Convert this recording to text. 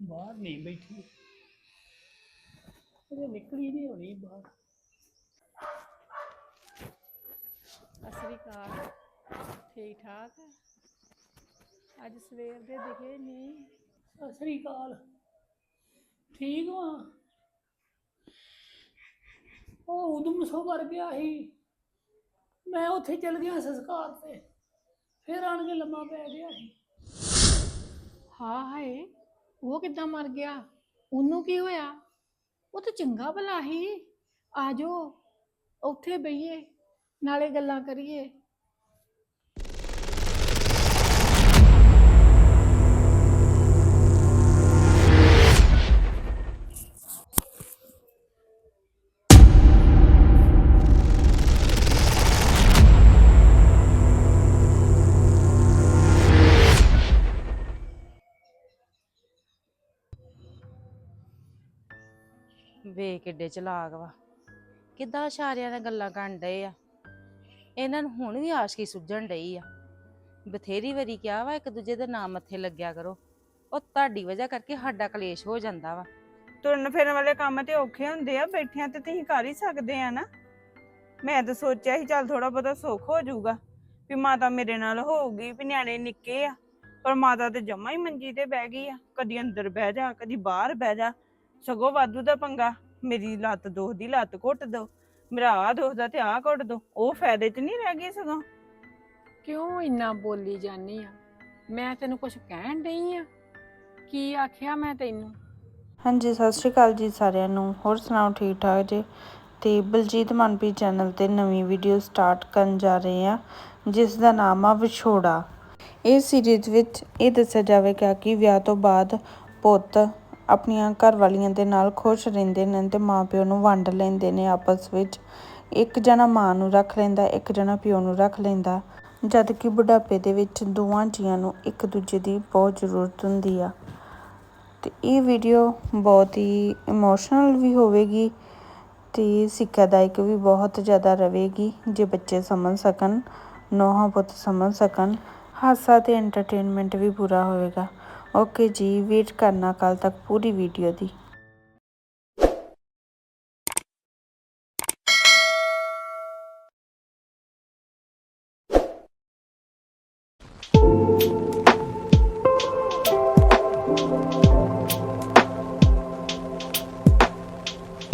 ਬਾਹਰ ਨਹੀਂ ਬੈਠੀ। ਇਹ ਨਿਕਲੀ ਨਹੀਂ ਹੋਣੀ ਬਾਹਰ। ਸਤਿ ਸ੍ਰੀ ਅਕਾਲ ਠੀਕ ਠਾਕ ਅੱਜ ਸਵੇਰ ਦੇ ਦਿਖੇ ਨਹੀਂ। ਸਤਿ ਸ੍ਰੀ ਅਕਾਲ ਠੀਕ ਵਾਂ। ਉਹ ਉਦਮ ਸੋ ਮਰ ਗਿਆ ਸੀ। ਮੈਂ ਉੱਥੇ ਚਲ ਗਿਆ ਸੰਸਕਾਰ ਤੇ। ਫਿਰ ਆਣ ਕੇ ਲੰਮਾ ਪੈ ਗਿਆ ਸੀ। ਹਾਂ ਹਾਏ ਉਹ ਕਿੱਦਾਂ ਮਰ ਗਿਆ? ਉਹਨੂੰ ਕੀ ਹੋਇਆ? ਉਹ ਤਾਂ ਚੰਗਾ ਭਲਾ ਸੀ। ਆਜੋ ਉੱਥੇ ਬਈਏ ਨਾਲੇ ਗੱਲਾਂ ਕਰੀਏ। ਵੇ ਕਿੱਡੇ ਚਲਾਕ ਵਾ। ਕਿੱਦਾਂ ਇਸ਼ਾਰਿਆਂ ਨਾਲ ਗੱਲਾਂ ਕਰਨ ਡਏ ਆ। ਇਹਨਾਂ ਨੂੰ ਹੁਣ ਵੀ ਆਸ਼ਕੀ ਸੁੱਝਣ ਡਈ ਆ। ਬਥੇਰੀ ਵਾਰੀ ਕਿਹਾ ਵਾ, ਇੱਕ ਦੂਜੇ ਦੇ ਨਾਮ ਮੱਥੇ ਲੱਗਿਆ ਕਰੋ। ਉਹ ਤੁਹਾਡੀ ਵਜ੍ਹਾ ਕਰਕੇ ਸਾਡਾ ਕਲੇਸ਼ ਹੋ ਜਾਂਦਾ ਵਾ। ਤੁਰਨ ਫਿਰਨ ਵਾਲੇ ਕੰਮ ਤੇ ਔਖੇ ਹੁੰਦੇ ਆ, ਬੈਠਿਆਂ ਤੇ ਤੁਸੀਂ ਕਰ ਹੀ ਸਕਦੇ ਆ ਨਾ। ਮੈਂ ਤਾਂ ਸੋਚਿਆ ਸੀ, ਚੱਲ ਥੋੜਾ ਬਹੁਤਾ ਸੁੱਖ ਹੋ ਜਾਊਗਾ। ਵੀ ਮਾਤਾ ਮੇਰੇ ਨਾਲ ਹੋਊਗੀ, ਵੀ ਨਿਆਣੇ ਨਿੱਕੇ ਆ। ਪਰ ਮਾਤਾ ਤੇ ਜਮਾ ਹੀ ਮੰਜੀ ਤੇ ਬਹਿ ਗਈ ਆ। ਕਦੀ ਅੰਦਰ ਬਹਿ ਜਾ, ਕਦੀ ਬਾਹਰ ਬਹਿ ਜਾ। ਸਗੋਂ ਵਾਧੂ ਦਾ ਪੰਗਾ। ਮੇਰੀ ਲੱਤ ਦੁਖਦੀ ਲੱਤ ਘੁੱਟ ਦੋ ਮੇਰਾ ਆ ਦੁਖਦਾ ਤੇ ਆ ਘੁੱਟ ਦੋ ਉਹ ਫਾਇਦੇ 'ਚ ਨਹੀਂ ਰਹਿ ਗਈ ਸਗੋਂ। ਕਿਉਂ ਇੰਨਾ ਬੋਲੀ ਜਾਨੀ ਆ? ਮੈਂ ਤੈਨੂੰ ਕੁਝ ਕਹਿਣ ਡਈ ਆ? ਕੀ ਆਖਿਆ ਮੈਂ ਤੈਨੂੰ? ਹਾਂਜੀ ਸਤਿ ਸ਼੍ਰੀ ਅਕਾਲ ਜੀ ਸਾਰਿਆਂ ਨੂੰ। ਹੋਰ ਸੁਣਾਓ ਠੀਕ ਠਾਕ ਜੀ? ਤੇ ਬਲਜੀਤ ਮਨਪ੍ਰੀਤ ਚੈਨਲ ਤੇ ਨਵੀਂ ਵੀਡੀਓ ਸਟਾਰਟ ਕਰਨ ਜਾ ਰਹੇ ਹਾਂ ਜਿਸ ਦਾ ਨਾਮ ਆ ਵਿਛੋੜਾ। ਇਸ ਸੀਰੀਜ਼ ਵਿੱਚ ਇਹ ਦੱਸਿਆ ਜਾਵੇਗਾ ਕਿ ਵਿਆਹ ਤੋਂ ਬਾਅਦ ਪੁੱਤ ਆਪਣੀਆਂ ਘਰ ਵਾਲੀਆਂ ਦੇ ਨਾਲ ਖੁਸ਼ ਰਹਿੰਦੇ ਨੇ ਤੇ ਮਾਪਿਓ ਨੂੰ ਵੰਡ ਲੈਂਦੇ ਨੇ ਆਪਸ ਵਿੱਚ। ਇੱਕ ਜਣਾ ਮਾਂ ਨੂੰ ਰੱਖ ਲੈਂਦਾ, ਇੱਕ ਜਣਾ ਪਿਓ ਨੂੰ ਰੱਖ ਲੈਂਦਾ। ਜਦ ਕਿ ਬੁਢਾਪੇ ਦੇ ਵਿੱਚ ਦੋਵਾਂ ਜੀਆਂ ਨੂੰ ਇੱਕ ਦੂਜੇ ਦੀ ਬਹੁਤ ਜ਼ਰੂਰਤ ਹੁੰਦੀ ਆ। ਤੇ ਇਹ ਵੀਡੀਓ ਬਹੁਤ ਹੀ ਇਮੋਸ਼ਨਲ ਵੀ ਹੋਵੇਗੀ ਤੇ ਸਿੱਖਿਆਦਾਇਕ ਵੀ ਬਹੁਤ ਜ਼ਿਆਦਾ ਰਹੇਗੀ, ਜੇ ਬੱਚੇ ਸਮਝ ਸਕਣ, ਨੋਹਾਂ ਪੁੱਤ ਸਮਝ ਸਕਣ। ਹਾਸਾ ਤੇ ਐਂਟਰਟੇਨਮੈਂਟ ਵੀ ਪੂਰਾ ਹੋਵੇਗਾ। ਓਕੇ ਜੀ ਵੇਟ ਕਰਨਾ ਕੱਲ ਤੱਕ ਪੂਰੀ ਵੀਡੀਓ ਦੀ।